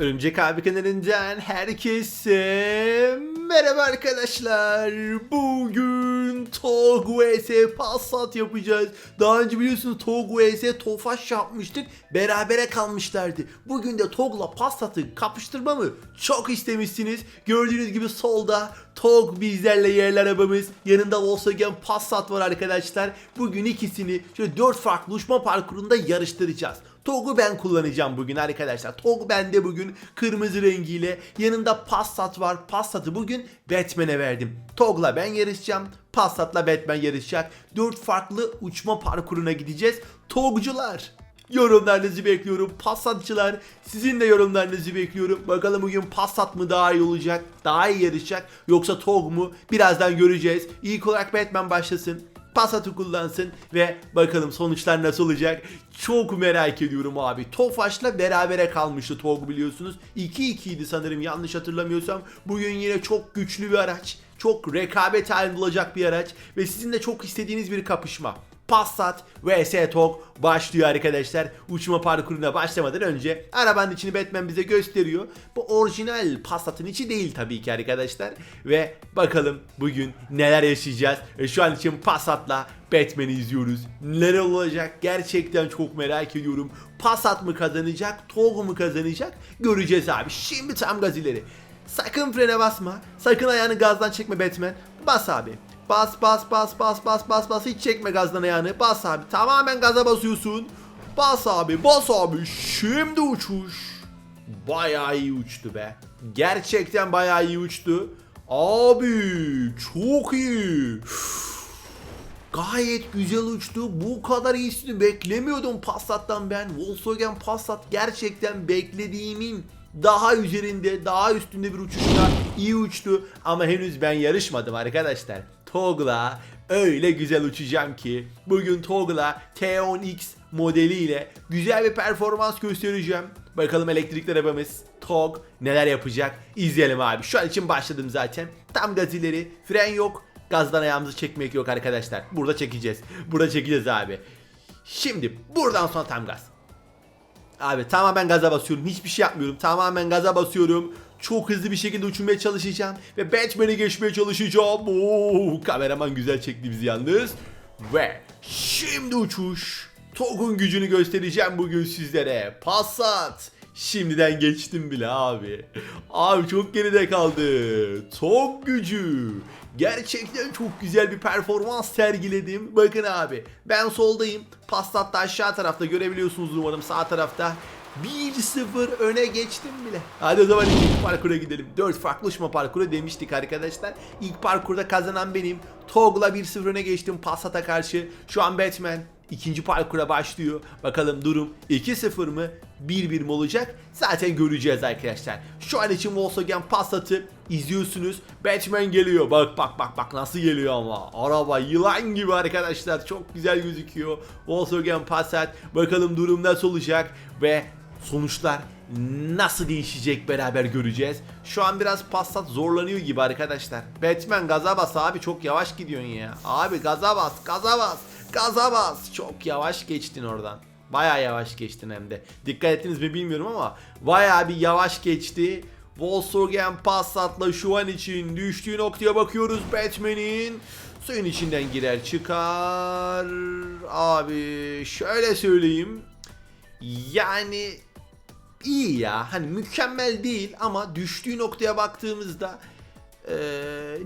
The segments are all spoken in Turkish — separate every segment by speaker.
Speaker 1: Örümcek abi kanalından herkese merhaba arkadaşlar. Bugün Tog vs Passat yapacağız. Daha önce biliyorsunuz Tog vs Tofaş yapmıştık. Berabere kalmışlardı. Bugün de Tog'la Passat'ı kapıştırmamı çok istemişsiniz. Gördüğünüz gibi solda Tog bizlerle yerli arabamız. Yanında Volkswagen Passat var arkadaşlar. Bugün ikisini şöyle 4 farklı uçma parkurunda yarıştıracağız. Tog'u ben kullanacağım bugün arkadaşlar. Tog bende bugün kırmızı rengiyle. Yanında Passat var. Passat'ı bugün Batman'e verdim. Tog'la ben yarışacağım. Passat'la Batman yarışacak. 4 farklı uçma parkuruna gideceğiz. Tog'cular. Yorumlarınızı bekliyorum. Passatçılar sizin de yorumlarınızı bekliyorum. Bakalım bugün Passat mı daha iyi olacak? Daha iyi yarışacak? Yoksa Tog mu? Birazdan göreceğiz. İlk olarak Batman başlasın. Passat'ı kullansın ve bakalım sonuçlar nasıl olacak. Çok merak ediyorum abi. Tofaş'la berabere kalmıştı Tog biliyorsunuz. 2-2 idi sanırım yanlış hatırlamıyorsam. Bugün yine çok güçlü bir araç. Çok rekabet halinde olacak bir araç. Ve sizin de çok istediğiniz bir kapışma. Passat vs Tog başlıyor arkadaşlar. Uçma parkuruna başlamadan önce arabanın içini Batman bize gösteriyor. Bu orijinal Passat'ın içi değil tabii ki arkadaşlar. Ve bakalım bugün neler yaşayacağız. E, Şu an için Passat'la Batman'i izliyoruz. Neler olacak gerçekten çok merak ediyorum. Passat mı kazanacak, Tog mu kazanacak göreceğiz abi. Şimdi tam gaz ileri. Sakın frene basma. Sakın ayağını gazdan çekme Batman. Bas abi. Bas bas bas bas bas bas bas hiç çekme gazdan ayağını. Bas abi. Tamamen gaza basıyorsun. Bas abi bas abi. Şimdi uçuş. Bayağı iyi uçtu be. Gerçekten bayağı iyi uçtu. Abi çok iyi. Gayet güzel uçtu. Bu kadar iyisini beklemiyordum Passat'tan ben. Volkswagen Passat gerçekten beklediğimin daha üzerinde, daha üstünde bir uçuşta iyi uçtu. Ama henüz ben yarışmadım arkadaşlar. Tog'la öyle güzel uçacağım ki bugün Tog'la T10X modeliyle güzel bir performans göstereceğim. Bakalım elektrikli arabamız Tog neler yapacak izleyelim abi. Şu an için başladım zaten. Tam gaz ileri, fren yok. Gazdan ayağımızı çekmek yok arkadaşlar. Burada çekeceğiz. Burada çekeceğiz abi. Şimdi buradan sonra tam gaz. Abi tamamen gaza basıyorum. Hiçbir şey yapmıyorum. Tamamen gaza basıyorum. Çok hızlı bir şekilde uçmaya çalışacağım. Ve Batman'i geçmeye çalışacağım. Oo, kameraman güzel çekti bizi yalnız. Ve şimdi uçuş. Tog'un gücünü göstereceğim bugün sizlere. Passat. Şimdiden geçtim bile abi. Abi çok geride kaldı. Tog gücü. Gerçekten çok güzel bir performans sergiledim. Bakın abi ben soldayım. Passat da aşağı tarafta görebiliyorsunuz umarım sağ tarafta. 1-0 öne geçtim bile. Hadi o zaman ilk parkura gidelim. 4 farklı uçma parkuru demiştik arkadaşlar. İlk parkurda kazanan benim. Tog'la 1-0 öne geçtim Passat'a karşı. Şu an Batman ikinci parkura başlıyor. Bakalım durum 2-0 mı 1-1 mi olacak? Zaten göreceğiz arkadaşlar. Şu an için Volkswagen Passat'ı izliyorsunuz. Batman geliyor. Bak bak bak bak nasıl geliyor ama. Araba yılan gibi arkadaşlar. Çok güzel gözüküyor. Volkswagen Passat. Bakalım durum nasıl olacak ve sonuçlar nasıl değişecek beraber göreceğiz. Şu an biraz Passat zorlanıyor gibi arkadaşlar. Batman gaza bas abi çok yavaş gidiyorsun ya. Abi gaza bas gaza bas gaza bas. Çok yavaş geçtin oradan. Baya yavaş geçtin hem de. Dikkat ettiniz mi bilmiyorum ama baya bir yavaş geçti. Volkswagen Passat'la şu an için düştüğü noktaya bakıyoruz Batman'in. Suyun içinden girer çıkar. Abi şöyle söyleyeyim. Yani iyi ya. Hani mükemmel değil ama düştüğü noktaya baktığımızda eee,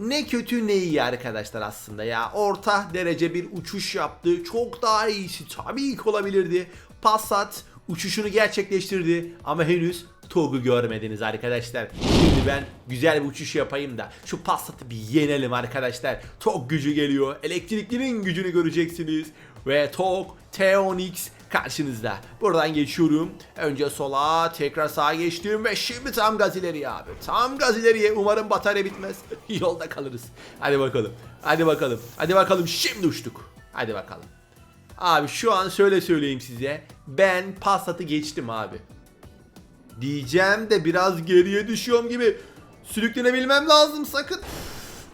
Speaker 1: ne kötü ne iyi arkadaşlar aslında ya. Orta derece bir uçuş yaptı. Çok daha iyisi tabii ki olabilirdi. Passat uçuşunu gerçekleştirdi ama henüz TOG'u görmediniz arkadaşlar. Şimdi ben güzel bir uçuş yapayım da şu Passat'ı bir yenelim arkadaşlar. TOG gücü geliyor. Elektriklinin gücünü göreceksiniz. Ve TOG T10X karşınızda. Buradan geçiyorum. Önce sola, tekrar sağa geçtim ve şimdi tam gaz ileriye abi. Tam gaz ileriye. Umarım batarya bitmez. Yolda kalırız. Hadi bakalım. Hadi bakalım. Hadi bakalım. Şimdi uçtuk. Hadi bakalım. Abi şu an şöyle söyleyeyim size. Ben Passat'ı geçtim abi. Diyeceğim de biraz geriye düşüyorum gibi. Sürüklenebilmem lazım sakın.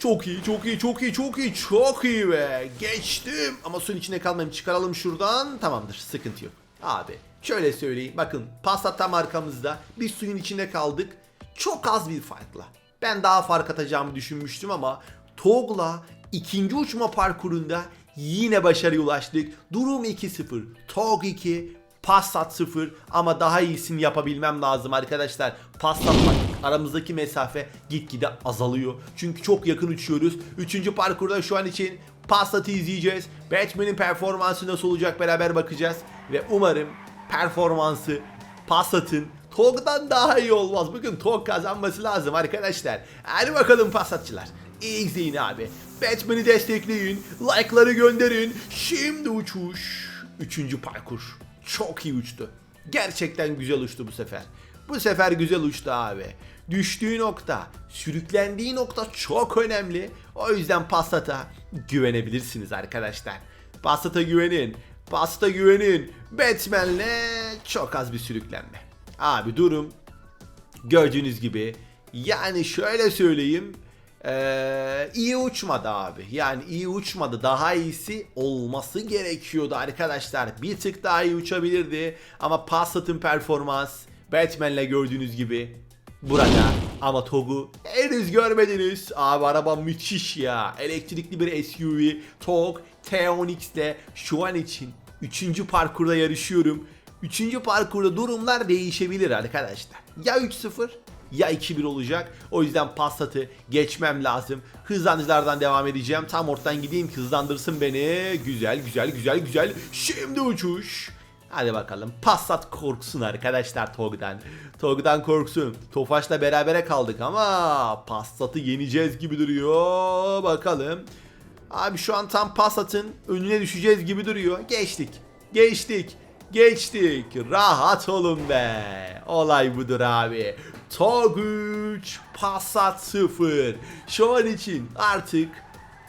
Speaker 1: Çok iyi, çok iyi, çok iyi, çok iyi, çok iyi be. Geçtim. Ama suyun içine kalmayayım. Çıkaralım şuradan. Tamamdır. Sıkıntı yok. Abi şöyle söyleyeyim bakın Passat tam arkamızda biz suyun içinde kaldık çok az bir farkla. Ben daha fark atacağımı düşünmüştüm ama TOG'la ikinci uçma parkurunda yine başarıya ulaştık. Durum 2-0. TOG 2, Passat 0 ama daha iyisini yapabilmem lazım arkadaşlar. Passat'la aramızdaki mesafe gitgide azalıyor. Çünkü çok yakın uçuyoruz. Üçüncü parkurda şu an için Passat'ı izleyeceğiz. Batman'in performansı nasıl olacak beraber bakacağız. Ve umarım performansı Passat'ın TOG'dan daha iyi olmaz. Bugün TOG kazanması lazım arkadaşlar. Hadi bakalım Passatçılar. İyi izleyin abi. Batman'i destekleyin. Like'ları gönderin. Şimdi uçuş. Üçüncü parkur. Çok iyi uçtu. Gerçekten güzel uçtu bu sefer. Bu sefer güzel uçtu abi. Düştüğü nokta, sürüklendiği nokta çok önemli. O yüzden Passat'a güvenebilirsiniz arkadaşlar. Passat'a güvenin. Passat'a güvenin. Batman'le çok az bir sürüklenme. Abi durum gördüğünüz gibi yani şöyle söyleyeyim ee, iyi uçmadı abi. Yani iyi uçmadı. Daha iyisi olması gerekiyordu arkadaşlar. Bir tık daha iyi uçabilirdi. Ama Passat'ın performans Batman'le gördüğünüz gibi burada. Ama TOG'u henüz görmediniz. Abi araba müthiş ya. Elektrikli bir SUV TOG T10X ile şu an için 3. parkurda yarışıyorum. 3. parkurda durumlar değişebilir arkadaşlar. Ya 3-0 ya 2-1 olacak. O yüzden Passat'ı geçmem lazım. Hızlanıcılardan devam edeceğim. Tam ortadan gideyim ki hızlandırsın beni. Güzel güzel güzel güzel. Şimdi uçuş. Hadi bakalım. Passat korksun arkadaşlar Tog'dan. Tog'dan korksun. Tofaş'la berabere kaldık ama Passat'ı yeneceğiz gibi duruyor. Bakalım. Abi şu an tam Passat'ın önüne düşeceğiz gibi duruyor. Geçtik. Geçtik. Geçtik. Rahat olun be. Olay budur abi. TOG 3, Passat 0. Şu an için artık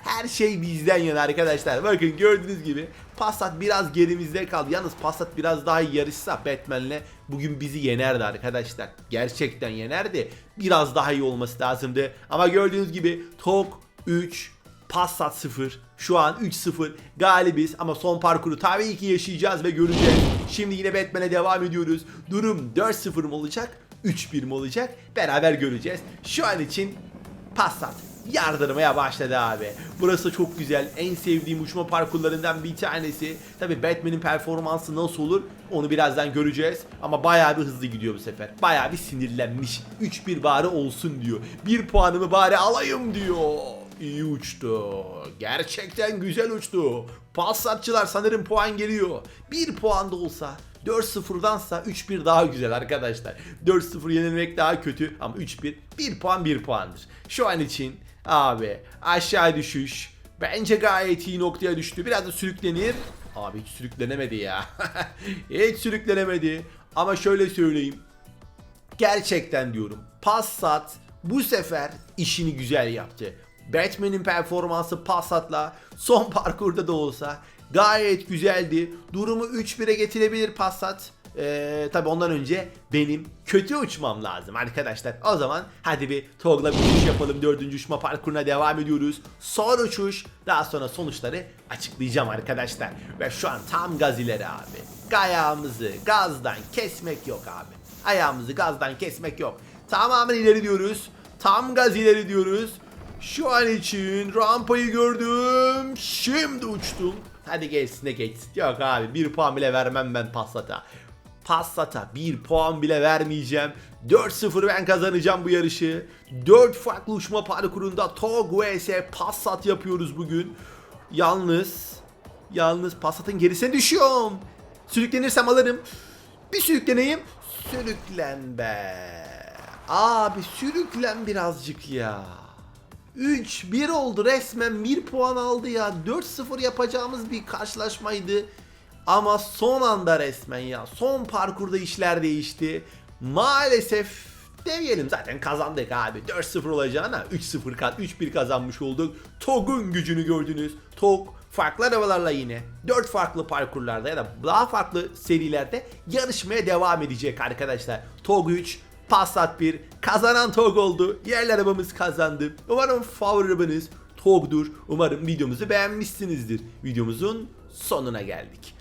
Speaker 1: her şey bizden yana arkadaşlar. Bakın gördüğünüz gibi Passat biraz gerimizde kaldı. Yalnız Passat biraz daha yarışsa Batman'le bugün bizi yenerdi arkadaşlar. Gerçekten yenerdi. Biraz daha iyi olması lazımdı. Ama gördüğünüz gibi TOG 3, Passat 0. Şu an 3-0 galibiz ama son parkuru tabii ki yaşayacağız ve göreceğiz. Şimdi yine Batman'e devam ediyoruz. Durum 4-0 mı olacak? 3-1 mi olacak? Beraber göreceğiz. Şu an için Passat yardırmaya başladı abi. Burası çok güzel. En sevdiğim uçma parkurlarından bir tanesi. Tabi Batman'in performansı nasıl olur onu birazdan göreceğiz. Ama bayağı bir hızlı gidiyor bu sefer. Bayağı bir sinirlenmiş. 3-1 bari olsun diyor. Bir puanımı bari alayım diyor. İyi uçtu. Gerçekten güzel uçtu. Passatçılar sanırım puan geliyor. Bir puan da olsa 4-0'dansa 3-1 daha güzel arkadaşlar. 4-0 yenilmek daha kötü ama 3-1 1 puan 1 puandır. Şu an için abi aşağı düşüş bence gayet iyi noktaya düştü. Biraz da sürüklenir. Abi hiç sürüklenemedi ya. hiç sürüklenemedi. Ama şöyle söyleyeyim. Gerçekten diyorum. Passat bu sefer işini güzel yaptı. Batman'in performansı Passat'la son parkurda da olsa gayet güzeldi. Durumu 3-1'e getirebilir Passat. Ee, tabi ondan önce benim kötü uçmam lazım arkadaşlar. O zaman hadi bir TOG'la bir uçuş yapalım. Dördüncü uçma parkuruna devam ediyoruz. Son uçuş. Daha sonra sonuçları açıklayacağım arkadaşlar. Ve şu an tam gaz ileri abi. Ayağımızı gazdan kesmek yok abi. Ayağımızı gazdan kesmek yok. Tamamen ileri diyoruz. Tam gaz ileri diyoruz. Şu an için rampayı gördüm. Şimdi uçtum. Hadi geçsin de geçsin. Yok abi bir puan bile vermem ben Passat'a. Passat'a bir puan bile vermeyeceğim. 4-0 ben kazanacağım bu yarışı. 4 farklı uçma parkurunda TOG vs Passat yapıyoruz bugün. Yalnız Yalnız Passat'ın gerisine düşüyorum. Sürüklenirsem alırım. Bir sürükleneyim. Sürüklen be. Abi sürüklen birazcık ya. 3-1 oldu resmen 1 puan aldı ya. 4-0 yapacağımız bir karşılaşmaydı. Ama son anda resmen ya. Son parkurda işler değişti. Maalesef demeyelim zaten kazandık abi. 4-0 olacağına 3-0 kat 3-1 kazanmış olduk. TOG'un gücünü gördünüz. TOG farklı arabalarla yine 4 farklı parkurlarda ya da daha farklı serilerde yarışmaya devam edecek arkadaşlar. TOG 3 Passat 1 kazanan TOG oldu. Yerli arabamız kazandı. Umarım favori arabanız TOG'dur. Umarım videomuzu beğenmişsinizdir. Videomuzun sonuna geldik.